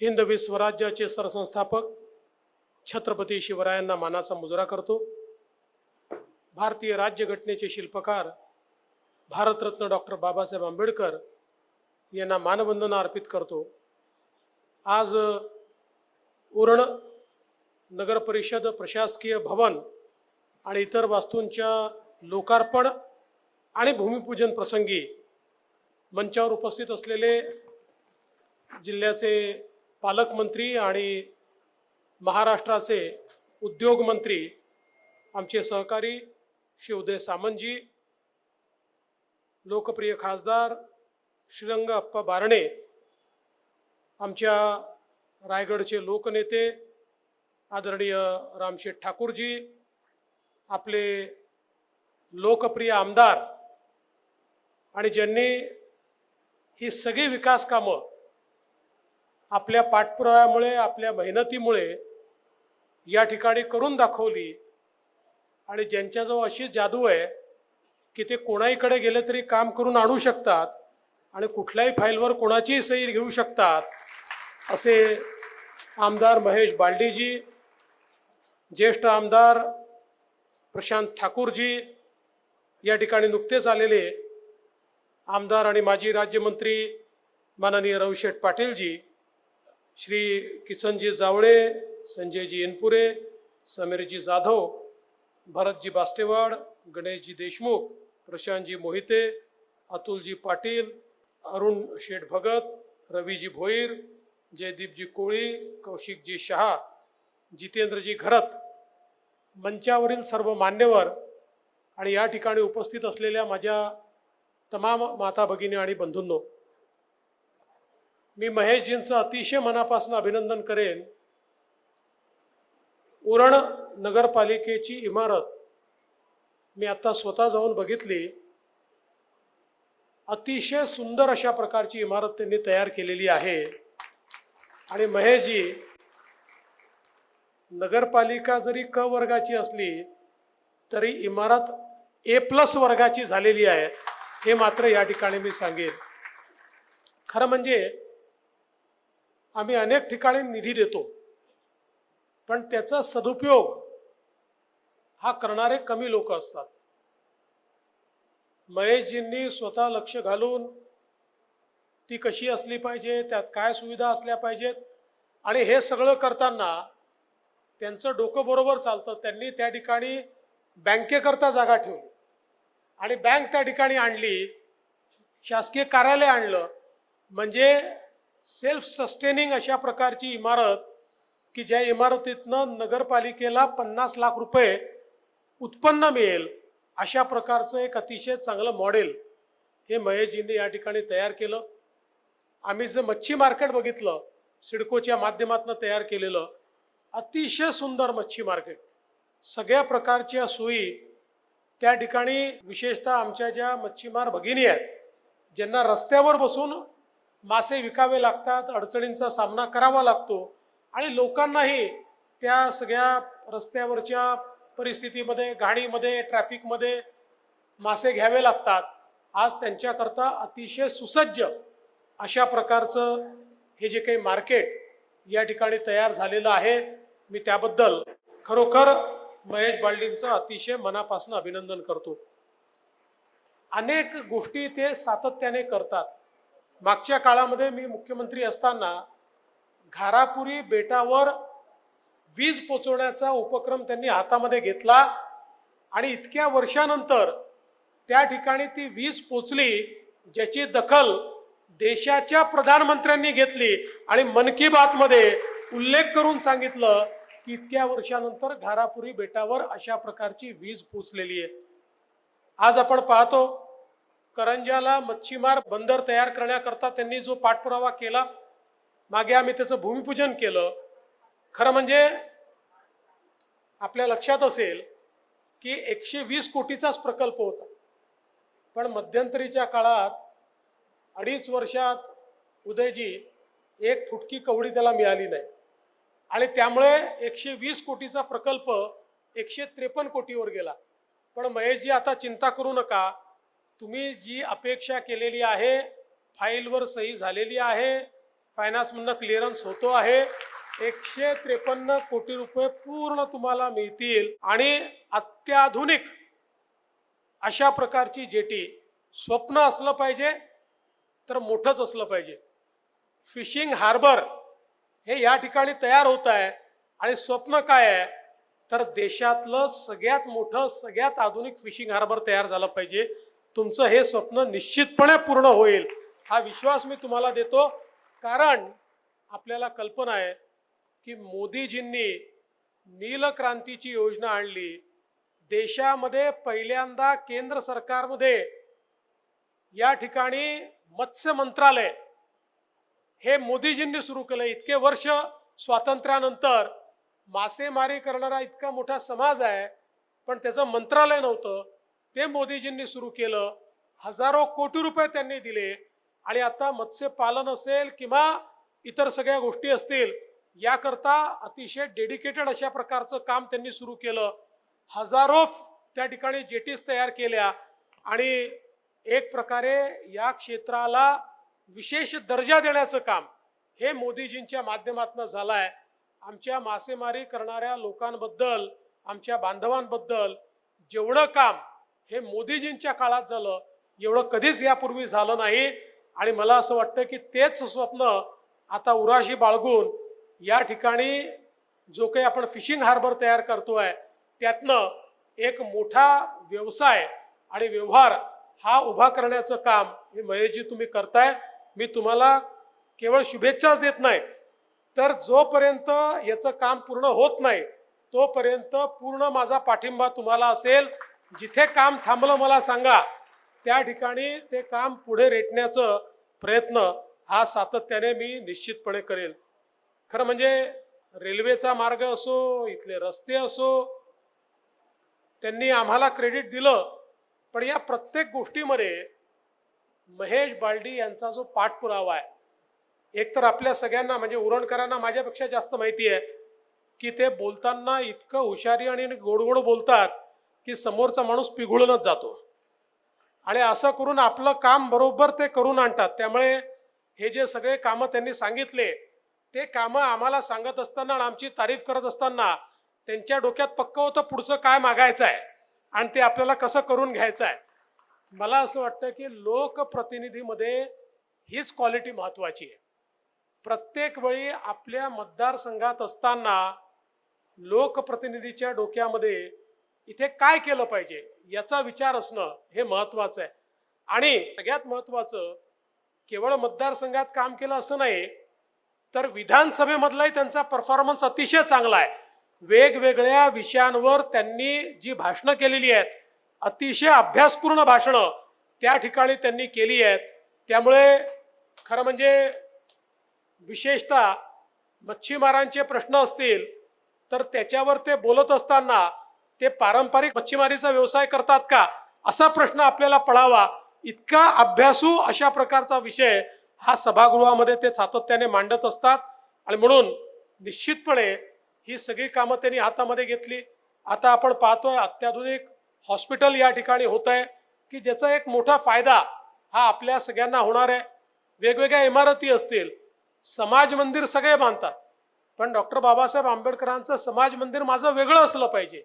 हिंदवी स्वराज्याचे सरसंस्थापक छत्रपती शिवरायांना मानाचा मुजरा करतो. भारतीय राज्यघटनेचे शिल्पकार भारतरत्न डॉक्टर बाबासाहेब आंबेडकर यांना मानवंदना अर्पित करतो. आज उरण नगर परिषद प्रशासकीय भवन आणि इतर वास्तूंच्या लोकार्पण आणि भूमिपूजन प्रसंगी मंचावर उपस्थित असलेले जिल्ह्याचे पालकमंत्री आणि महाराष्ट्राचे उद्योगमंत्री आमचे सहकारी श्री उदय सामंतजी लोकप्रिय खासदार श्रीरंग अप्पा बारणे आमच्या रायगडचे लोकनेते आदरणीय रामशेठ ठाकूरजी आपले लोकप्रिय आमदार आणि ज्यांनी ही सगळी विकास कामं आपल्या पाठपुराव्यामुळे आपल्या मेहनतीमुळे या ठिकाणी करून दाखवली. आणि ज्यांच्याजवळ अशी जादू आहे की ते कोणाहीकडे गेले तरी काम करून आणू शकतात आणि कुठल्याही फाईलवर कोणाचीही सही घेऊ शकतात असे आमदार महेश बालडीजी ज्येष्ठ आमदार प्रशांत ठाकूरजी या ठिकाणी नुकतेच आलेले आमदार आणि माजी राज्यमंत्री माननीय रविशेठ पाटीलजी. श्री किसनजी जावळे संजयजी इनपुरे समीरजी जाधव भरतजी बास्टेवाड गणेशजी देशमुख प्रशांतजी मोहिते अतुलजी पाटील अरुण शेठ भगत रवीजी भोईर जयदीपजी कोळी कौशिकजी शहा जितेंद्रजी घरत. मंचावरील सर्व मान्यवर आणि या ठिकाणी उपस्थित असलेल्या माझ्या तमाम माता भगिनी आणि बंधूंनो मी महेशजींचं अतिशय मनापासून अभिनंदन करेन. उरण नगरपालिकेची इमारत मी आता स्वतः जाऊन बघितली. अतिशय सुंदर अशा प्रकारची इमारत त्यांनी तयार केलेली आहे. आणि महेशजी नगरपालिका जरी क वर्गाची असली तरी इमारत ए प्लस वर्गाची झालेली आहे. हे मात्र या ठिकाणी मी सांगेन. खरं म्हणजे आम्ही अनेक ठिकाणी निधी देतो. पण त्याचा सदुपयोग हा करणारे कमी लोक असतात. महेशजींनी स्वतः लक्ष घालून ती कशी असली पाहिजे त्यात काय सुविधा असल्या पाहिजेत आणि हे सगळं करताना त्यांचं डोकं बरोबर चालतं. त्यांनी त्या ठिकाणी बँकेकरता जागा ठेवली. आणि बँक त्या ठिकाणी आणली शासकीय कार्यालय आणलं. म्हणजे सेल्फ सस्टेनिंग अशा प्रकारची इमारत की ज्या इमारतीतनं नगरपालिकेला पन्नास लाख रुपये उत्पन्न मिळेल अशा प्रकारचं एक अतिशय चांगलं मॉडेल हे महेशजींनी या ठिकाणी तयार केलं. आम्ही जे मच्छी मार्केट बघितलं सिडकोच्या माध्यमातून तयार केलेलं अतिशय सुंदर मच्छी मार्केट सगळ्या प्रकारच्या सोयी त्या ठिकाणी विशेषतः आमच्या ज्या मच्छीमार भगिनी आहेत ज्यांना रस्त्यावर बसून मासे विकावे लागतात अडचणींचा सामना करावा लागतो आणि लोकांनाही त्या सगळ्या रस्त्यावरच्या परिस्थितीमध्ये गाडीमध्ये ट्रॅफिकमध्ये मासे घ्यावे लागतात. आज त्यांच्याकरता अतिशय सुसज्ज अशा प्रकारचं हे जे काही मार्केट या ठिकाणी तयार झालेलं आहे. मी त्याबद्दल खरोखर महेश बाल्डींचं अतिशय मनापासून अभिनंदन करतो. अनेक गोष्टी ते सातत्याने करतात. मागच्या काळामध्ये मी मुख्यमंत्री असताना घारापुरी बेटावर वीज पोचवण्याचा उपक्रम त्यांनी हातामध्ये घेतला आणि इतक्या वर्षानंतर त्या ठिकाणी ती वीज पोचली ज्याची दखल देशाच्या प्रधानमंत्र्यांनी घेतली आणि मन की बातमध्ये उल्लेख करून सांगितलं की इतक्या वर्षानंतर घारापुरी बेटावर अशा प्रकारची वीज पोचलेली आहे. आज आपण पाहतो करंजाला मच्छीमार बंदर तयार करण्याकरता त्यांनी जो पाठपुरावा केला मागे आम्ही त्याचं भूमिपूजन केलं. खरं म्हणजे आपल्या लक्षात असेल की एकशे वीस कोटीचाच प्रकल्प होता. पण मध्यंतरीच्या काळात अडीच वर्षात उदयजी एक फुटकी कवडी त्याला मिळाली नाही. आणि त्यामुळे एकशे वीस कोटीचा प्रकल्प एकशे त्रेपन्न कोटीवर गेला. पण महेशजी आता चिंता करू नका तुम्ही जी अपेक्षा केलेली आहे फाईलवर सही झालेली आहे फायनान्समधनं क्लिअरन्स होतो आहे एकशे त्रेपन्न कोटी रुपये पूर्ण तुम्हाला मिळतील. आणि अत्याधुनिक अशा प्रकारची जेटी स्वप्न असलं पाहिजे तर मोठंच असलं पाहिजे. फिशिंग हार्बर हे या ठिकाणी तयार होत आहे. आणि स्वप्न काय आहे? तर देशातलं सगळ्यात मोठं सगळ्यात आधुनिक फिशिंग हार्बर तयार झालं पाहिजे. तुमचं हे स्वप्न निश्चितपणे पूर्ण होईल. हा विश्वास मी तुम्हाला देतो. कारण आपल्याला कल्पना आहे की मोदीजींनी नीलक्रांतीची योजना आणली. देशामध्ये पहिल्यांदा केंद्र सरकारमध्ये या ठिकाणी मत्स्य मंत्रालय हे मोदीजींनी सुरू केलं. इतके वर्ष स्वातंत्र्यानंतर मासेमारी करणारा इतका मोठा समाज आहे. पण त्याचं मंत्रालय नव्हतं. ते मोदीजींनी सुरू केलं. हजारो कोटी रुपये त्यांनी दिले. आणि आता मत्स्यपालन असेल किंवा इतर सगळ्या गोष्टी असतील याकरता अतिशय डेडिकेटेड अशा प्रकारचं काम त्यांनी सुरू केलं. हजारो त्या ठिकाणी जेटीज तयार केल्या. आणि एक प्रकारे या क्षेत्राला विशेष दर्जा देण्याचं काम हे मोदीजींच्या माध्यमातून झालं आहे आमच्या मासेमारी करणाऱ्या लोकांबद्दल आमच्या बांधवांबद्दल जेवढं काम हे मोदीजींच्या काळात झालं. एवढं कधीच यापूर्वी झालं नाही. आणि मला असं वाटतं की तेच स्वप्न आता उराशी बाळगून या ठिकाणी जो काही आपण फिशिंग हार्बर तयार करतोय त्यातनं एक मोठा व्यवसाय आणि व्यवहार हा उभा करण्याचं काम हे महेशजी तुम्ही करताय. मी तुम्हाला केवळ शुभेच्छाच देत नाही. तर जोपर्यंत याचं काम पूर्ण होत नाही तोपर्यंत पूर्ण माझा पाठिंबा तुम्हाला असेल. जिथे काम थांबलं मला सांगा. त्या ठिकाणी ते काम पुढे रेटण्याचं प्रयत्न हा सातत्याने मी निश्चितपणे करेल. खरं म्हणजे रेल्वेचा मार्ग असो इथले रस्ते असो त्यांनी आम्हाला क्रेडिट दिलं. पण या प्रत्येक गोष्टीमध्ये महेश बाल्डी यांचा जो पाठपुरावा आहे एक तर आपल्या सगळ्यांना म्हणजे उरणकरांना माझ्यापेक्षा जास्त माहिती आहे की ते बोलताना इतकं हुशारी आणि गोड गोड बोलतात. की समोरचा माणूस पिघळूनच जातो. आणि असं करून आपलं काम बरोबर ते करून आणतात. त्यामुळे हे जे सगळे कामं त्यांनी सांगितले ते कामं आम्हाला सांगत असताना आणि आमची तारीफ करत असताना त्यांच्या डोक्यात पक्क होतं पुढचं काय मागायचं आहे आणि ते आपल्याला कसं करून घ्यायचं आहे मला असं वाटतं की लोकप्रतिनिधीमध्ये हीच क्वालिटी महत्त्वाची आहे. प्रत्येक वेळी आपल्या मतदारसंघात असताना लोकप्रतिनिधीच्या डोक्यामध्ये इथे काय केलं पाहिजे याचा विचार असणं हे महत्वाचं आहे. आणि सगळ्यात महत्वाचं केवळ मतदारसंघात काम केलं असं नाही तर विधानसभेमधलाही त्यांचा परफॉर्मन्स अतिशय चांगला आहे. वेगवेगळ्या विषयांवर त्यांनी जी भाषणं केलेली आहेत अतिशय अभ्यासपूर्ण भाषणं त्या ठिकाणी त्यांनी केली आहेत. त्यामुळे खरं म्हणजे विशेषतः मच्छीमारांचे प्रश्न असतील तर त्याच्यावर ते बोलत असताना ते पारंपरिक मच्छीमारीचा व्यवसाय करतात का? असा प्रश्न आपल्याला पडावा. इतका अभ्यासू अशा प्रकारचा विषय हा सभागृहामध्ये ते सातत्याने मांडत असतात. आणि म्हणून निश्चितपणे ही सगळी कामं त्यांनी हातामध्ये घेतली. आता आपण पाहतोय अत्याधुनिक हॉस्पिटल या ठिकाणी होत आहे की ज्याचा एक मोठा फायदा हा आपल्या सगळ्यांना होणार आहे. वेगवेगळ्या इमारती असतील समाज मंदिर सगळे बांधतात. पण डॉक्टर बाबासाहेब आंबेडकरांचं समाज मंदिर माझं वेगळं असलं पाहिजे.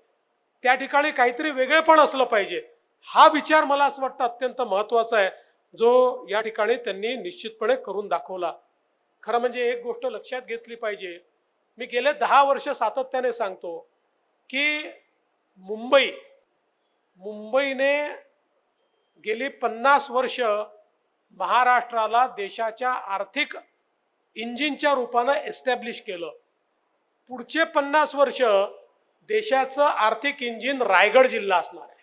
त्या ठिकाणी काहीतरी वेगळेपण असलं पाहिजे. हा विचार मला असं वाटतं अत्यंत महत्त्वाचा आहे. जो या ठिकाणी त्यांनी निश्चितपणे करून दाखवला. खरं म्हणजे एक गोष्ट लक्षात घेतली पाहिजे. मी गेले दहा वर्ष सातत्याने सांगतो की मुंबई मुंबईने गेली पन्नास वर्ष महाराष्ट्राला देशाच्या आर्थिक इंजिनच्या रूपानं एस्टॅब्लिश केलं. पुढचे पन्नास वर्ष देशाचं आर्थिक इंजिन रायगड जिल्हा असणार आहे.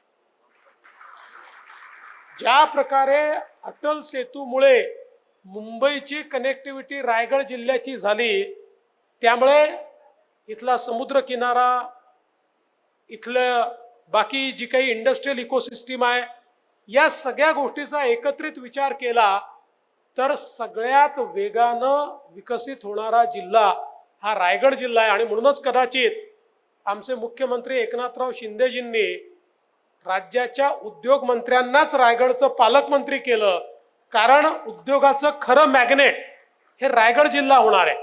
ज्या प्रकारे अटल सेतूमुळे मुंबईची कनेक्टिव्हिटी रायगड जिल्ह्याची झाली त्यामुळे इथला समुद्र किनारा इथलं बाकी जी काही इंडस्ट्रीयल इकोसिस्टीम आहे या सगळ्या गोष्टीचा एकत्रित विचार केला तर सगळ्यात वेगानं विकसित होणारा जिल्हा हा रायगड जिल्हा आहे. आणि म्हणूनच कदाचित आमचे मुख्यमंत्री एकनाथराव शिंदेजींनी राज्याच्या उद्योग मंत्र्यांनाच रायगडचं पालकमंत्री केलं. कारण उद्योगाचं खरं मॅग्नेट हे रायगड जिल्हा होणार आहे.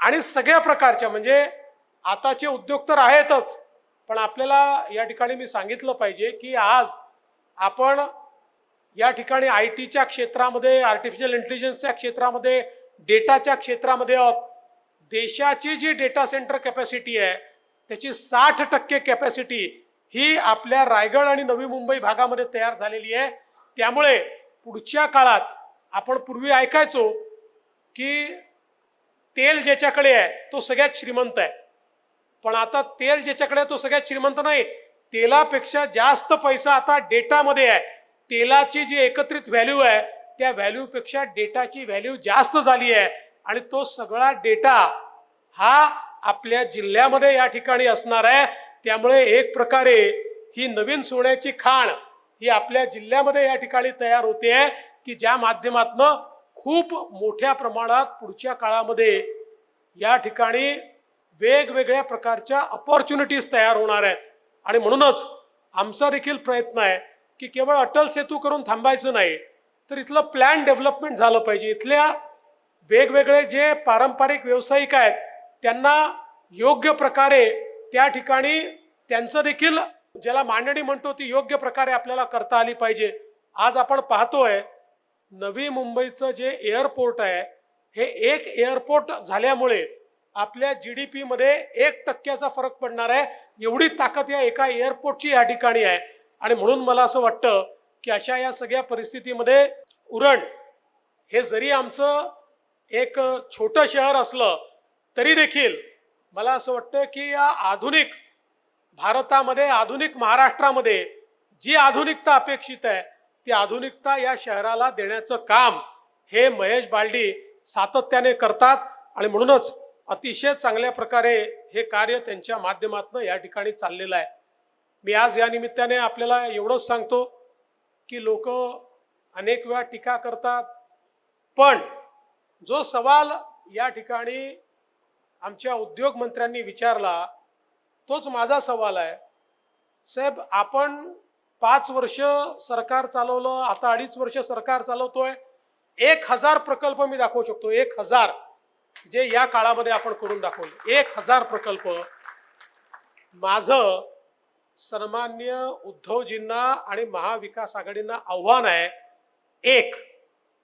आणि सगळ्या प्रकारच्या म्हणजे आताचे उद्योग तर आहेतच पण आपल्याला या ठिकाणी मी सांगितलं पाहिजे की आज आपण या ठिकाणी आय टीच्या क्षेत्रामध्ये आर्टिफिशियल इंटेलिजन्सच्या क्षेत्रामध्ये डेटाच्या क्षेत्रामध्ये आहोत. देशाची जी डेटा सेंटर कॅपॅसिटी आहे त्याची साठ टक्के कॅपॅसिटी ही आपल्या रायगड आणि नवी मुंबई भागामध्ये तयार झालेली आहे. त्यामुळे पुढच्या काळात आपण पूर्वी ऐकायचो की तेल ज्याच्याकडे आहे तो सगळ्यात श्रीमंत आहे. पण आता तेल ज्याच्याकडे आहे तो सगळ्यात श्रीमंत नाही. तेलापेक्षा जास्त पैसा आता डेटामध्ये आहे. तेलाची जी एकत्रित व्हॅल्यू आहे त्या व्हॅल्यूपेक्षा डेटाची व्हॅल्यू जास्त झाली आहे. आणि तो सगळा डेटा हा आपल्या जिल्ह्यामध्ये या ठिकाणी असणार आहे. त्यामुळे एक प्रकारे ही नवीन सोन्याची खाण ही आपल्या जिल्ह्यामध्ये या ठिकाणी तयार होते आहे की ज्या माध्यमातनं खूप मोठ्या प्रमाणात पुढच्या काळामध्ये या ठिकाणी वेगवेगळ्या प्रकारच्या अपॉर्च्युनिटीज तयार होणार आहेत. आणि म्हणूनच आमचा देखील प्रयत्न आहे की केवळ अटल सेतू करून थांबायचं नाही तर इथलं प्लॅन डेव्हलपमेंट झालं पाहिजे. इथल्या वेगवेगळे जे पारंपरिक व्यावसायिक आहेत त्यांना योग्य प्रकारे त्या ठिकाणी त्यांचं देखील ज्याला मांडणी म्हणतो ती योग्य प्रकारे आपल्याला करता आली पाहिजे. आज आपण पाहतोय नवी मुंबईचं जे एअरपोर्ट आहे हे एक एअरपोर्ट झाल्यामुळे आपल्या जी डी पीमध्ये एक टक्क्याचा फरक पडणार आहे. एवढी ताकद या एका एअरपोर्टची या ठिकाणी आहे. आणि म्हणून मला असं वाटतं की अशा या सगळ्या परिस्थितीमध्ये उरण हे जरी आमचं एक छोटं शहर असलं तरी देखील मला असं वाटतं की या आधुनिक भारतामध्ये आधुनिक महाराष्ट्रामध्ये जी आधुनिकता अपेक्षित आहे ती आधुनिकता या शहराला देण्याचं काम हे महेश बालडी सातत्याने करतात आणि म्हणूनच अतिशय चांगल्या प्रकारे हे कार्य त्यांच्या माध्यमातून या ठिकाणी चाललेलं आहे. मी आज या निमित्ताने आपल्याला एवढंच सांगतो की लोक अनेक वेळा टीका करतात पण जो सवाल या ठिकाणी आमच्या उद्योग मंत्र्यांनी विचारला तोच माझा सवाल आहे. साहेब आपण पाच वर्ष सरकार चालवलं आता अडीच वर्ष सरकार चालवतोय. एक हजार प्रकल्प मी दाखवू शकतो. एक हजार जे या काळामध्ये आपण करून दाखवले. एक हजार प्रकल्प. माझं सन्मान्य उद्धवजींना आणि महाविकास आघाडींना आव्हान आहे एक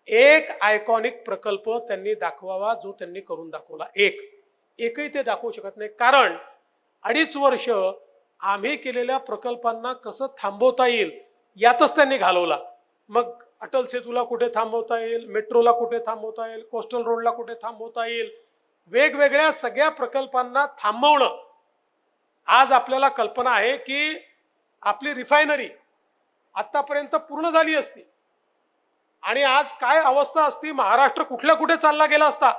एक आयकॉनिक प्रकल्प त्यांनी दाखवावा जो त्यांनी करून दाखवला. एक एकही ते दाखवू शकत नाही. कारण अडीच वर्ष आम्ही केलेल्या प्रकल्पांना कसं थांबवता येईल यातच त्यांनी घालवला. मग अटल सेतूला कुठे थांबवता येईल मेट्रोला कुठे थांबवता येईल कोस्टल रोडला कुठे थांबवता येईल वेगवेगळ्या सगळ्या प्रकल्पांना थांबवणं. आज आपल्याला कल्पना आहे की आपली रिफायनरी आतापर्यंत पूर्ण झाली असती. आणि आज काय अवस्था असती महाराष्ट्र कुठल्या कुठे चालला गेला असता?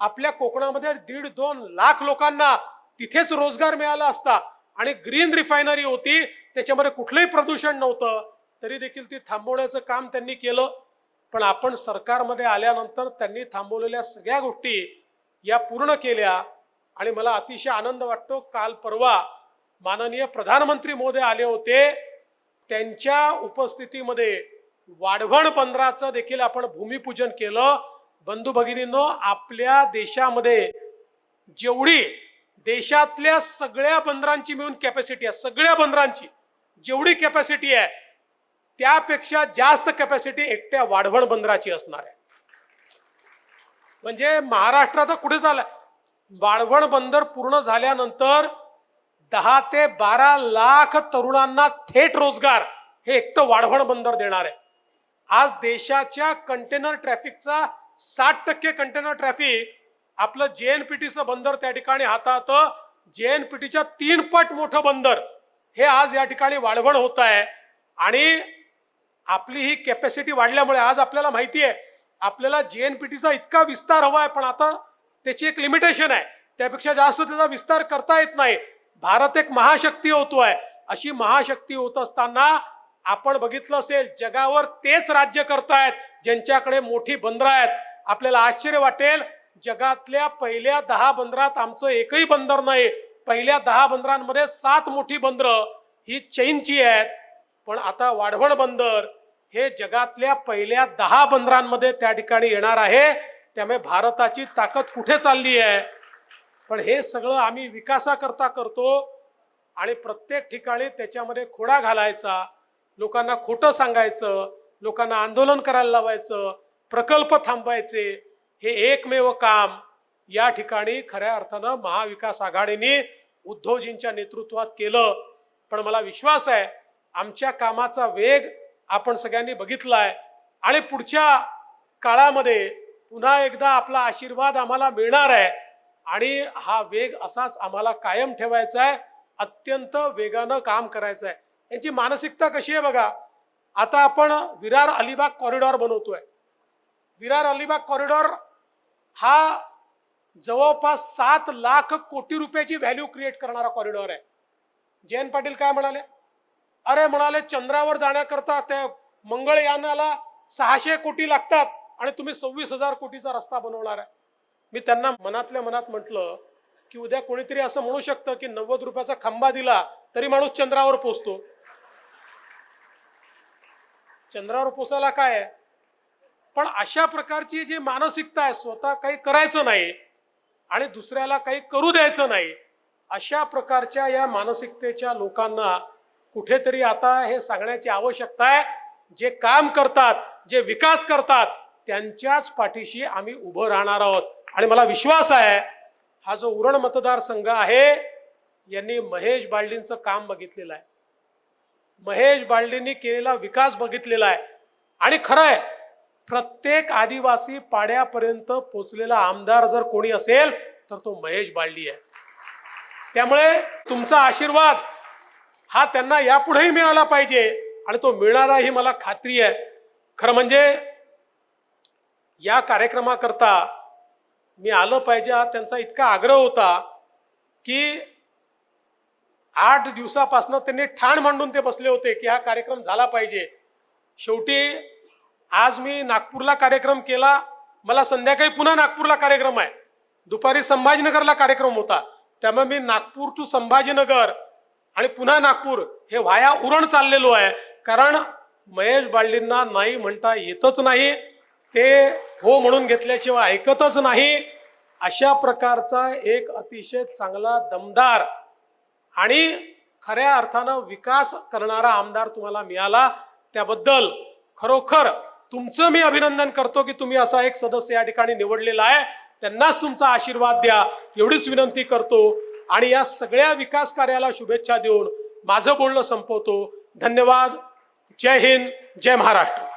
आपल्या कोकणामध्ये दीड दोन लाख लोकांना तिथेच रोजगार मिळाला असता आणि ग्रीन रिफायनरी होती त्याच्यामध्ये कुठलंही प्रदूषण नव्हतं तरी देखील ती थांबवण्याचं काम त्यांनी केलं. पण आपण सरकारमध्ये आल्यानंतर त्यांनी थांबवलेल्या सगळ्या गोष्टी या पूर्ण केल्या आणि मला अतिशय आनंद वाटतो. काल परवा माननीय प्रधानमंत्री मोदी आले होते. त्यांच्या उपस्थितीमध्ये वाढवण बंदराचं देखील आपण भूमिपूजन केलं. बंधू भगिनींनो आपल्या देशामध्ये जेवढी देशातल्या सगळ्या बंदरांची मिळून कॅपॅसिटी आहे सगळ्या बंदरांची जेवढी कॅपॅसिटी आहे त्यापेक्षा जास्त कॅपॅसिटी एकट्या वाढवण बंदराची असणार आहे. म्हणजे महाराष्ट्रात कुठे झालाय? वाढवण बंदर पूर्ण झाल्यानंतर दहा ते बारा लाख तरुणांना थेट रोजगार हे एकटं वाढवण बंदर देणार आहे. आज देशाच्या कंटेनर ट्रॅफिकचा साठ टक्के कंटेनर ट्रॅफिक आपलं जे एन पी टीचं बंदर त्या ठिकाणी हाताळतं टीच्या तीन पट मोठं बंदर. हे आज या ठिकाणी वाढवण होत आहे आणि आपली ही कॅपॅसिटी वाढल्यामुळे आज आपल्याला माहिती आहे आपल्याला जे एन पी टीचा इतका विस्तार हवा आहे पण आता त्याची एक लिमिटेशन आहे. त्यापेक्षा जास्त त्याचा विस्तार करता येत नाही. भारत एक महाशक्ती होतो आहे अशी महाशक्ती होत असताना आपण बघितलं असेल जगावर तेच राज्य करतायत ज्यांच्याकडे मोठी बंदरं आहेत. आपल्याला आश्चर्य वाटेल. जगातल्या पहिल्या दहा बंदरात आमचं एकही बंदर नाही. पहिल्या दहा बंदरांमध्ये सात मोठी बंदरं ही चैनची आहेत. पण आता वाढवण बंदर हे जगातल्या पहिल्या दहा बंदरांमध्ये त्या ठिकाणी येणार आहे. त्यामुळे भारताची ताकद कुठे चालली आहे? पण हे सगळं आम्ही विकासाकरता करतो आणि प्रत्येक ठिकाणी त्याच्यामध्ये खोडा घालायचा. लोकांना खोटं सांगायचं. लोकांना आंदोलन करायला लावायचं. प्रकल्प थांबवायचे. हे एकमेव काम या ठिकाणी खऱ्या अर्थानं महाविकास आघाडीने उद्धवजींच्या नेतृत्वात केलं. पण मला विश्वास आहे आमच्या कामाचा वेग आपण सगळ्यांनी बघितला आहे आणि पुढच्या काळामध्ये पुन्हा एकदा आपला आशीर्वाद आम्हाला मिळणार आहे. आणि हा वेग असाच आम्हाला कायम ठेवायचा आहे अत्यंत वेगानं काम करायचं आहे. यांची मानसिकता कशी आहे बघा. आता आपण विरार अलिबाग कॉरिडॉर बनवतोय. विरार अलिबाग कॉरिडॉर हा जवळपास सात लाख कोटी रुपयाची व्हॅल्यू क्रिएट करणारा कॉरिडॉर आहे. जयंत पाटील काय म्हणाले? अरे म्हणाले चंद्रावर जाण्याकरता त्या मंगळयानाला सहाशे कोटी लागतात आणि तुम्ही सव्वीस हजार कोटीचा रस्ता बनवणार आहे. मी त्यांना मनातल्या मनात म्हटलं की उद्या कोणीतरी असं म्हणू शकतं की नव्वद रुपयाचा खंबा दिला तरी माणूस चंद्रावर पोचतो. चंद्रावर पोचायला काय आहे? पण अशा प्रकारची जी मानसिकता आहे स्वतः काही करायचं नाही आणि दुसऱ्याला काही करू द्यायचं नाही अशा प्रकारच्या या मानसिकतेच्या लोकांना कुठेतरी आता हे सांगण्याची आवश्यकता आहे. जे काम करतात जे विकास करतात त्यांच्याच पाठीशी आम्ही उभं राहणार आहोत. आणि मला विश्वास आहे हा जो उरण मतदारसंघ आहे यांनी महेश बाळडींचं काम बघितलेलं आहे. महेश बाळडींनी केलेला विकास बघितलेला आहे. आणि खरं आहे प्रत्येक आदिवासी पाड्यापर्यंत पोचलेला आमदार जर कोणी असेल तर तो महेश बाळली आहे. त्यामुळे तुमचा आशीर्वाद हा त्यांना यापुढेही मिळाला पाहिजे आणि तो मिळणारा ही मला खात्री आहे. खरं म्हणजे या कार्यक्रमाकरता मी आलं पाहिजे हा त्यांचा इतका आग्रह होता की आठ दिवसापासून त्यांनी ठाण मांडून ते बसले होते की हा कार्यक्रम झाला पाहिजे. शेवटी आज मी नागपूरला कार्यक्रम केला. मला संध्याकाळी पुन्हा नागपूरला कार्यक्रम आहे. दुपारी संभाजीनगरला कार्यक्रम होता. त्यामुळे मी नागपूर टू संभाजीनगर आणि पुन्हा नागपूर हे वाया उरण चाललेलो आहे. कारण महेश बाळलींना नाही म्हणता येतच नाही. ते हो म्हणून घेतल्याशिवाय ऐकतच नाही. अशा प्रकारचा एक अतिशय चांगला दमदार आणि खऱ्या अर्थानं विकास करणारा आमदार तुम्हाला मिळाला. त्याबद्दल खरोखर तुमचं मी अभिनंदन करतो की तुम्ही असा एक सदस्य या ठिकाणी निवडलेला आहे. त्यांनाच तुमचा आशीर्वाद द्या. एवढीच विनंती करतो. आणि या सगळ्या विकास कार्याला शुभेच्छा देऊन माझं बोलणं संपवतो. धन्यवाद. जय हिंद. जय महाराष्ट्र.